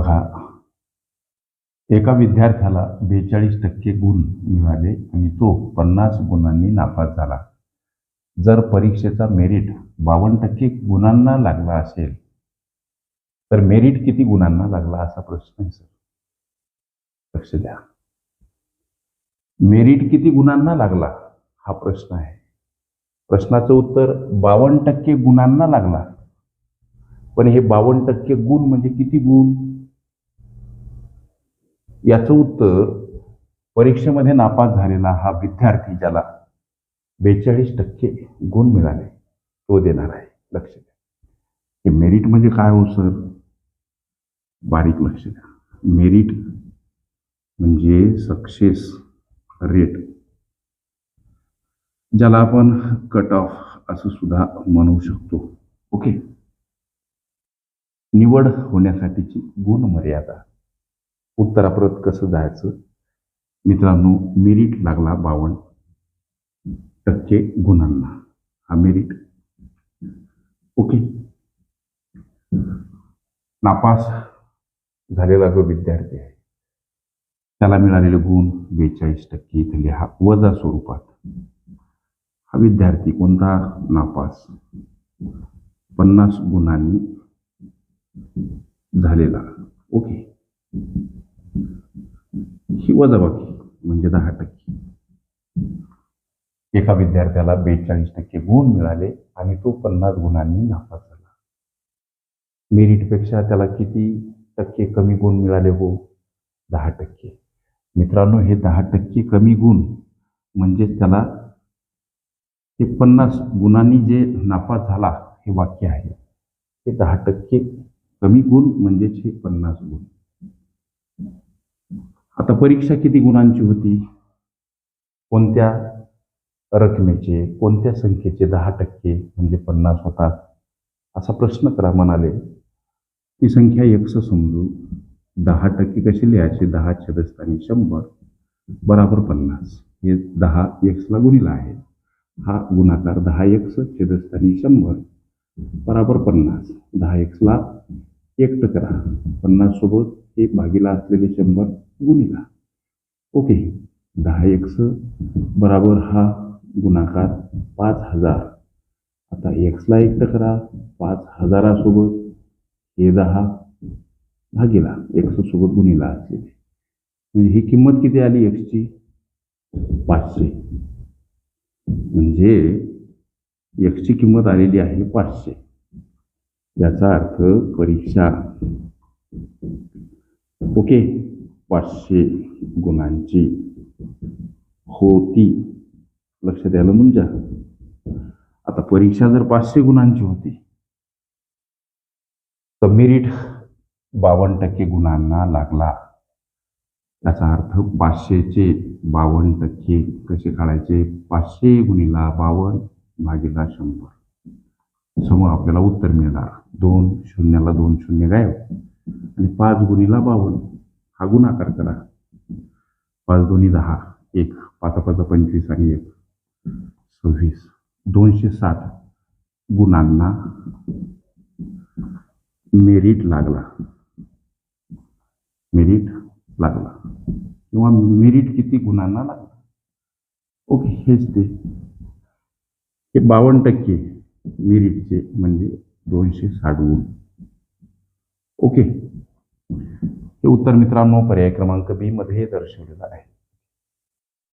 बघा. एका विद्यार्थ्याला बेचाळीस टक्के गुण मिळाले आणि तो पन्नास गुणांनी नापास झाला. जर परीक्षेचा मेरिट बावन्न टक्के गुणांना लागला असेल तर मेरिट किती गुणांना लागला असा प्रश्न आहे सर? लक्ष द्या. मेरिट किती गुणांना लागला हा प्रश्न आहे. प्रश्नाचं उत्तर बावन्न टक्के गुणांना लागला. पण हे बावन्न टक्के गुण म्हणजे किती गुण? याचं उत्तर परीक्षेमध्ये नापास झालेला हा विद्यार्थी ज्याला बेचाळीस टक्के गुण मिळाले तो देणार आहे. लक्ष द्या. हे मेरिट म्हणजे काय हो सर बारीक लक्ष द्या. मेरिट म्हणजे सक्सेस रेट ज्याला आपण कट ऑफ असं सुद्धा म्हणू शकतो. ओके निवड होण्यासाठीची गुण मर्यादा उत्तरापर्यंत कसं जायचं? मित्रांनो मेरिट लागला बावन्न टक्के गुणांना. हा मेरिट. ओके. नापास झालेला जो विद्यार्थी आहे त्याला मिळालेले गुण बेचाळीस टक्के इथले हा वजा स्वरूपात. हा विद्यार्थी कोणता? नापास. पन्नास गुणांनी झालेला. ओके. ही वजाबाकी म्हणजे दहा टक्के. एका विद्यार्थ्याला बेचाळीस टक्के गुण मिळाले आणि तो पन्नास गुणांनी नापास झाला मेरिटपेक्षा त्याला किती टक्के कमी गुण मिळाले हो? दहा टक्के. मित्रांनो हे दहा टक्के कमी गुण म्हणजे त्याला हे पन्नास गुणांनी जे नापास झाला हे वाक्य आहे. हे दहा टक्के कमी गुण म्हणजेच हे पन्नास गुण. आता परीक्षा किती गुणांची होती? कोणत्या रकमेचे कोणत्या संख्येचे दहा टक्के म्हणजे पन्नास होतात? असा प्रश्न करा म्हणाले ती संख्या एकस समजू. दहा टक्के कसे लिहायचे? दहा छेदस्थानी शंभर बराबर पन्नास. हे दहा एक्सला गुणिला आहे. हा गुणाकार दहा एक्स छेदस्थानी शंभर बराबर पन्नास. दहा एक्सला एकट करा पन्नास सोबत हे भागीला असलेले शंभर गुणिला ओके. दहा एक्स बराबर हा गुणाकार पाच हजार. आता एक्सला एकटं करा. पाच हजारासोबत हे दहा भागीला. एक्स सोबत गुणिला असलेले म्हणजे ही किंमत किती आली एक्सची पाचशे. म्हणजे एक्सची किंमत आलेली आहे पाचशे. याचा अर्थ परीक्षा. ओके. पाचशे गुणांची होती. लक्ष द्यायला तुमच्या आता परीक्षा जर पाचशे गुणांची होती तर मेरिट बावन्न टक्के गुणांना लागला. याचा अर्थ पाचशेचे बावन्न टक्के कसे काढायचे? पाचशे गुणीला बावन्न भागीला शंभर. समोर आपल्याला उत्तर मिळणार. दोन शून्याला दोन शून्य गायब. आणि पाच गुणीला बावन्न. हा गुणाकार करा पाच दोन्ही दहा एक पाच पाच पंचवीस आणि एक. सव्वीस दोनशे साठ गुणांना मेरिट लागला. मेरिट लागला. किंवा मेरिट किती गुणांना लागला? ओके हेच ते. हे बावन्न टक्के मेरिटचे म्हणजे दोनशे साठ गुण. ओके हे उत्तर मित्रांनो पर्याय क्रमांक बी मध्ये दर्शवलेलं आहे.